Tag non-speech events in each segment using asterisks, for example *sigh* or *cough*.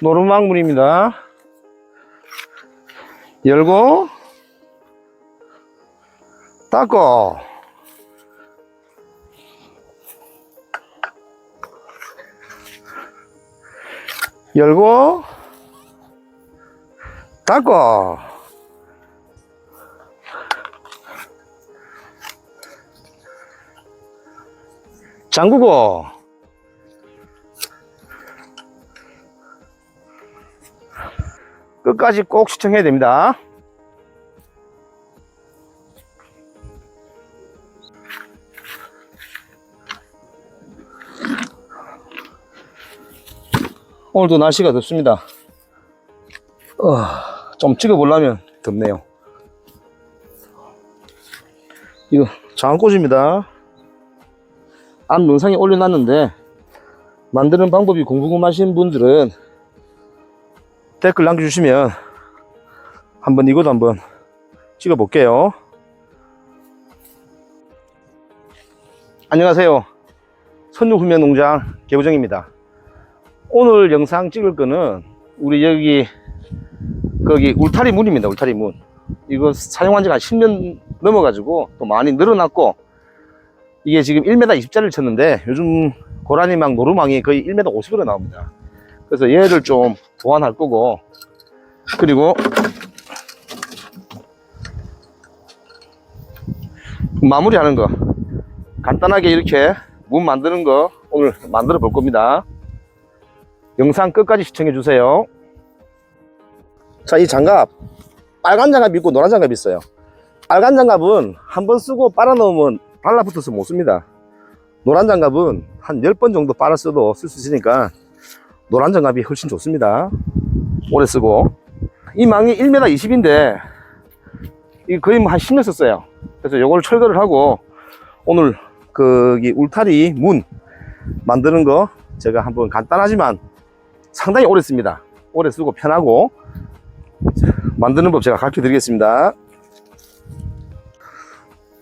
노루망물입니다. 열고, 닦고, 열고, 닦고, 잠그고, 끝까지 꼭 시청해야 됩니다. 오늘도 날씨가 덥습니다. 어, 좀 찍어보려면 덥네요. 이거 장꽃입니다. 앞 영상에 올려놨는데 만드는 방법이 궁금하신 분들은 댓글 남겨주시면 한번 이것도 한번 찍어 볼게요. 안녕하세요. 선유훈면농장 개우정입니다. 오늘 영상 찍을 거는 우리 여기 거기 울타리 문입니다. 울타리 문. 이거 사용한 지가 한 10년 넘어 가지고 또 많이 늘어났고 이게 지금 1m 20짜리를 쳤는데 요즘 고라니망 노루망이 거의 1m 50으로 나옵니다. 그래서 얘를 좀 보완할 거고 그리고 마무리하는 거 간단하게 이렇게 문 만드는 거 오늘 만들어 볼 겁니다. 영상 끝까지 시청해 주세요. 자, 이 장갑 빨간 장갑 있고 노란 장갑 있어요. 빨간 장갑은 한 번 쓰고 빨아 넣으면 달라붙어서 못 씁니다. 노란 장갑은 한 10번 정도 빨아 써도 쓸 수 있으니까 노란 장갑이 훨씬 좋습니다. 오래 쓰고. 이 망이 1m 20인데, 이 거의 뭐 한 10년 썼어요. 그래서 이걸 철거를 하고, 오늘 거기 울타리 문 만드는 거 제가 한번 간단하지만 상당히 오래 씁니다. 오래 쓰고 편하고, 만드는 법 제가 가르쳐 드리겠습니다.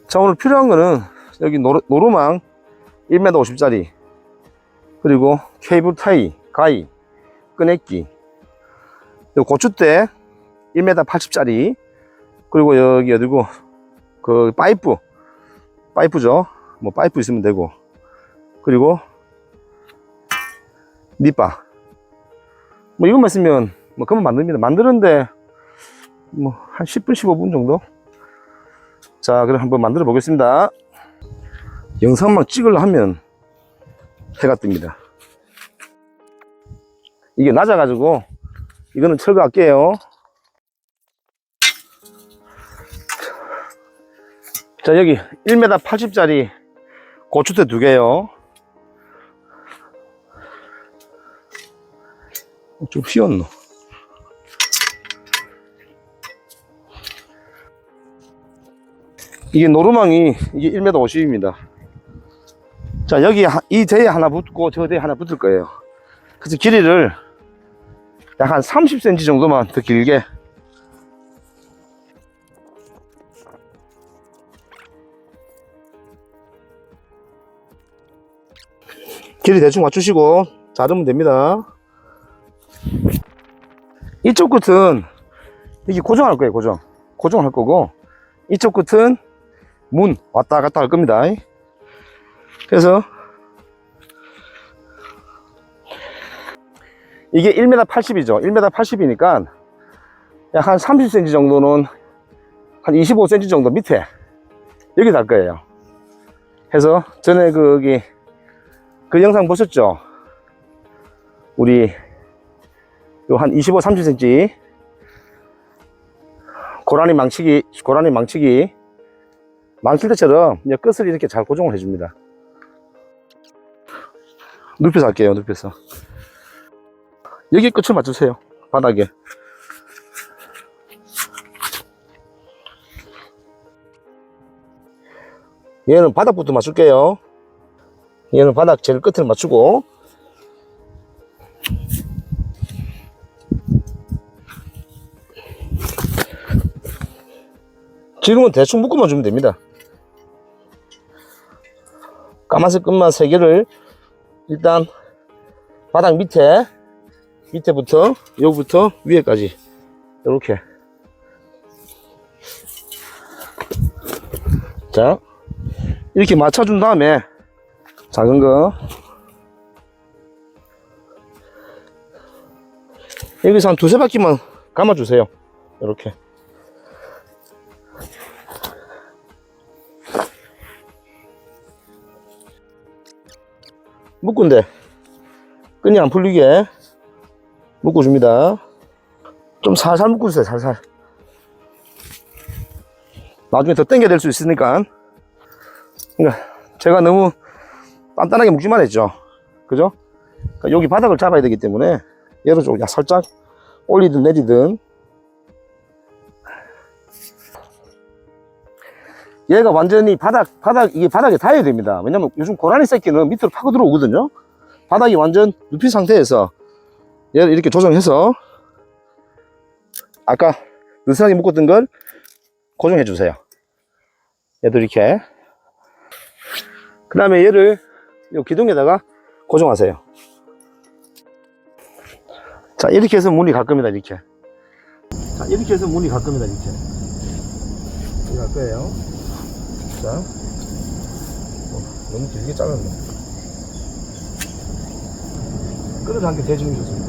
자, 오늘 필요한 거는 여기 노루, 노루망 1m 50짜리, 그리고 케이블 타이, 가위, 끄내기, 요 고추대 1m 80짜리, 그리고 여기 어디고, 그 파이프, 파이프죠. 뭐 파이프 있으면 되고, 그리고 밑바. 뭐 이것만 있으면 뭐 금방 만듭니다. 만드는데 뭐 한 10분, 15분 정도? 자, 그럼 한번 만들어 보겠습니다. 영상만 찍으려 하면 해가 뜹니다. 이게 낮아가지고 이거는 철거할게요. 자, 여기 1m 80짜리 고추대 두 개요. 좀 휘었노. 이게 노루망이 이게 1m 50입니다. 자, 여기 하- 이 대에 하나 붙고 저 대에 하나 붙을 거예요. 그래서 길이를 약 한 30cm 정도만 더 길게 길이 대충 맞추시고 자르면 됩니다. 이쪽 끝은 이게 고정할 거예요, 고정. 고정할 거고 이쪽 끝은 문 왔다 갔다 할 겁니다. 그래서 이게 1m 80이죠. 1m 80이니까 약 한 30cm 정도는 한 25cm 정도 밑에 여기 달 거예요. 해서 전에 거기 그 영상 보셨죠? 우리 요 한 25, 30cm 고라니 망치기, 고라니 망치기 망칠 때처럼 끝을 이렇게 잘 고정을 해줍니다. 눕혀서 할게요, 눕혀서. 여기 끝을 맞추세요, 바닥에. 얘는 바닥부터 맞출게요. 얘는 바닥 제일 끝을 맞추고, 지금은 대충 묶어만 주면 됩니다. 까만색 끝만 세 개를 일단 바닥 밑에 밑에부터 여기부터 위에까지. 이렇게. 자 이렇게 맞춰준 다음에 작은 거. 여기서 한 두세 바퀴만 감아주세요. 이렇게. 묶은데 끈이 안 풀리게 묶어줍니다. 좀 살살 묶어주세요 살살. 나중에 더 당겨야 될수 있으니까. 그러니까 제가 너무 단단하게 묶지만 했죠. 그죠? 그러니까 여기 바닥을 잡아야 되기 때문에 얘를 좀 야- 살짝 올리든 내리든. 얘가 완전히 바닥 바닥 이게 바닥에 닿아야 됩니다. 왜냐면 요즘 고라니 새끼는 밑으로 파고 들어오거든요. 바닥이 완전 눕힌 상태에서 얘를 이렇게 조정해서 아까 느슨하게 묶었던 걸 고정해 주세요. 얘도 이렇게. 그 다음에 얘를 이 기둥에다가 고정하세요. 자 이렇게 해서 문이 갈 겁니다 이렇게. 자 이렇게 해서 문이 갈 겁니다 이렇게. 이렇게 갈 거예요. 자. 어, 너무 길게 한개 대주는 게 좋습니다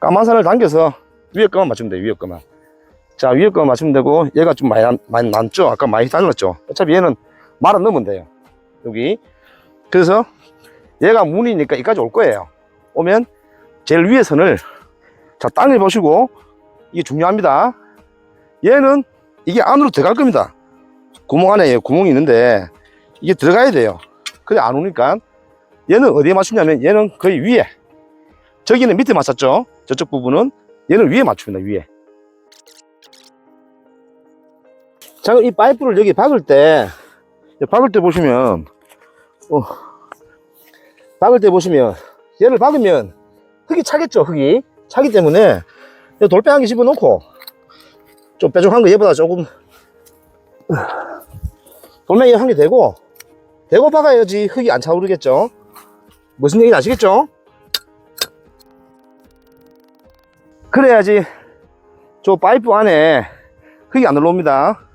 까만산을 당겨서 위에 거만 맞추면 돼요 위에 거만. 자 위에 거만 맞추면 되고 얘가 좀 많이, 남- 많이 남죠? 아까 많이 잘랐죠? 어차피 얘는 말아 넣으면 돼요. 여기. 그래서 얘가 문이니까 여기까지 올 거예요. 오면 제일 위에 선을 자 땅을 보시고 이게 중요합니다. 얘는 이게 안으로 들어갈 겁니다. 구멍 안에 구멍이 있는데 이게 들어가야 돼요. 근데 안 오니까 얘는 어디에 맞추냐면 얘는 거의 위에. 저기는 밑에 맞췄죠? 저쪽 부분은 얘는 위에 맞춥니다 위에. 자 그럼 이 파이프를 여기 박을 때 박을 때 보시면 어, 박을 때 보시면 얘를 박으면 흙이 차겠죠 흙이 차기 때문에 이 돌배 한 개 집어넣고 좀 뾰족한 거 얘보다 조금 돌멩이 한개 대고 대고 박아야지 흙이 안 차오르겠죠 무슨 얘기인지 아시겠죠? 그래야지 저 파이프 안에 흙이 안 올라옵니다.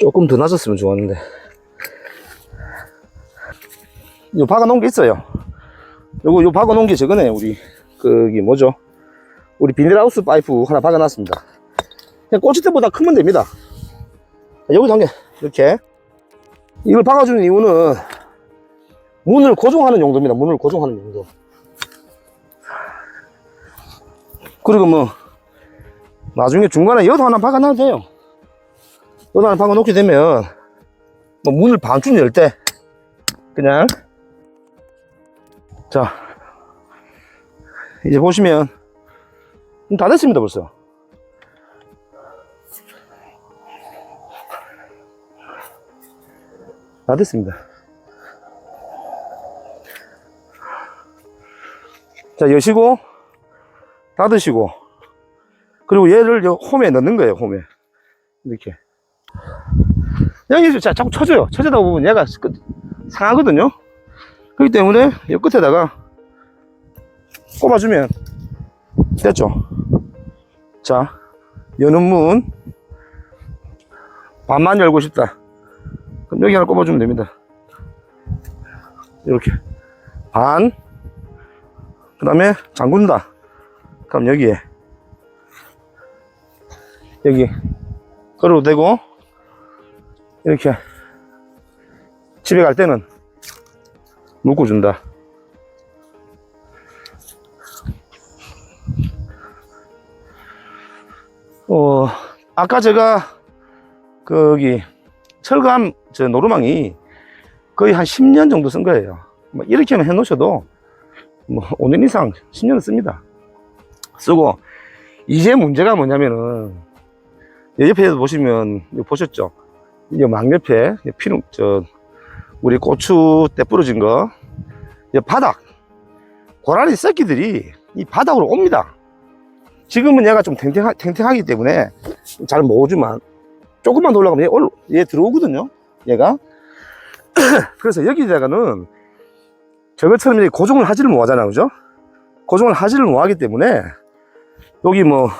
조금 더 낮았으면 좋았는데. 요 박아 놓은 게 있어요. 요거 요 박아 놓은 게 저거네, 우리. 그게 뭐죠? 우리 비닐하우스 파이프 하나 박아 놨습니다. 그냥 때보다 크면 됩니다. 여기도 한 개, 이렇게. 이걸 박아주는 이유는 문을 고정하는 용도입니다. 문을 고정하는 용도. 그리고 뭐, 나중에 중간에 여도 하나 박아놔도 돼요. 여도 하나 박아 놓게 되면, 뭐 문을 반쯤 열 때, 그냥, 자, 이제 보시면, 다 됐습니다, 벌써. 다 됐습니다. 자, 여시고, 닫으시고, 그리고 얘를 요 홈에 넣는 거예요, 홈에. 이렇게. 여기 자, 자꾸 쳐줘요. 쳐주다 보면 얘가 끝, 상하거든요. 그렇기 때문에 이 끝에다가 꼽아주면 됐죠. 자, 여는 문 반만 열고 싶다. 그럼 여기 하나 꼽아주면 됩니다. 이렇게 반. 그 다음에 잠근다. 그럼 여기에 여기 걸어도 되고 이렇게 집에 갈 때는 묶어준다. 어, 아까 제가 거기 철감 저 노루망이 거의 한 10년 정도 쓴 거예요. 뭐 이렇게만 해 놓으셔도 뭐 5년 이상 10년을 씁니다. 쓰고 이제 문제가 뭐냐면은 이 옆에 보시면 보셨죠? 이 망옆에 피는 저 우리 고추 때 부러진 거, 이 바닥 고라니 새끼들이 이 바닥으로 옵니다. 지금은 얘가 좀 탱탱하, 탱탱하기 때문에 잘 못 오지만 조금만 더 올라가면 얘, 올, 얘 들어오거든요. 얘가. *clears throat* 그래서 여기다가는 저것처럼 고정을 하지를 못하잖아요. 그죠? 고정을 하지를 못하기 때문에 여기 뭐문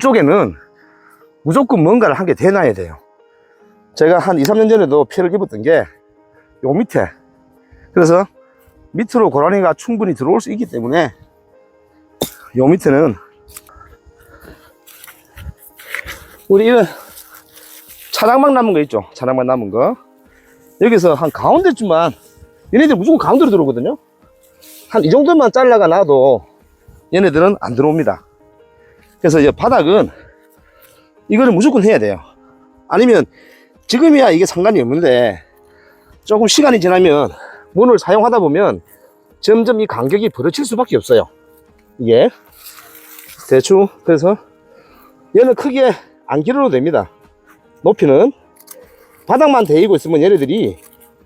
쪽에는 무조건 뭔가를 한개 대놔야 돼요. 제가 한 2, 3년 전에도 피해를 입었던 게 요 밑에. 그래서 밑으로 고라니가 충분히 들어올 수 있기 때문에 요 밑에는 우리 이런 차량막 남은 거 있죠? 차량막 남은 거. 여기서 한 가운데쯤만 얘네들 무조건 가운데로 들어오거든요. 한 이 정도만 잘라가 놔도 얘네들은 안 들어옵니다. 그래서 이 바닥은 이거는 무조건 해야 돼요. 아니면 지금이야 이게 상관이 없는데 조금 시간이 지나면 문을 사용하다 보면 점점 이 간격이 벌어질 수밖에 없어요. 이게 대충 그래서 얘는 크게 안 길어도 됩니다. 높이는 바닥만 대이고 있으면 얘네들이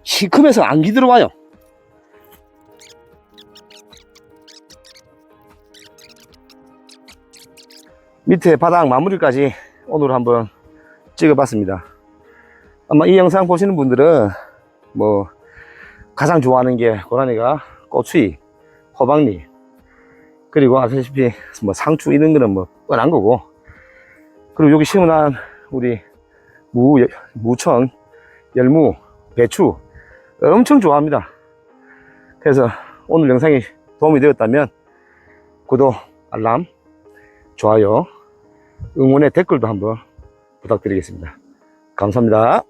시큼해서 안 기 들어와요. 밑에 바닥 마무리까지 오늘 한번 찍어봤습니다. 아마 이 영상 보시는 분들은 뭐 가장 좋아하는 게 고라니가 꼬추이, 호박잎 그리고 아시다시피 뭐 상추 이런 거는 뭐 뻔한 거고. 그리고 여기 시원한 우리 무, 무천, 열무, 배추 엄청 좋아합니다. 그래서 오늘 영상이 도움이 되었다면 구독, 알람, 좋아요, 응원의 댓글도 한번 부탁드리겠습니다. 감사합니다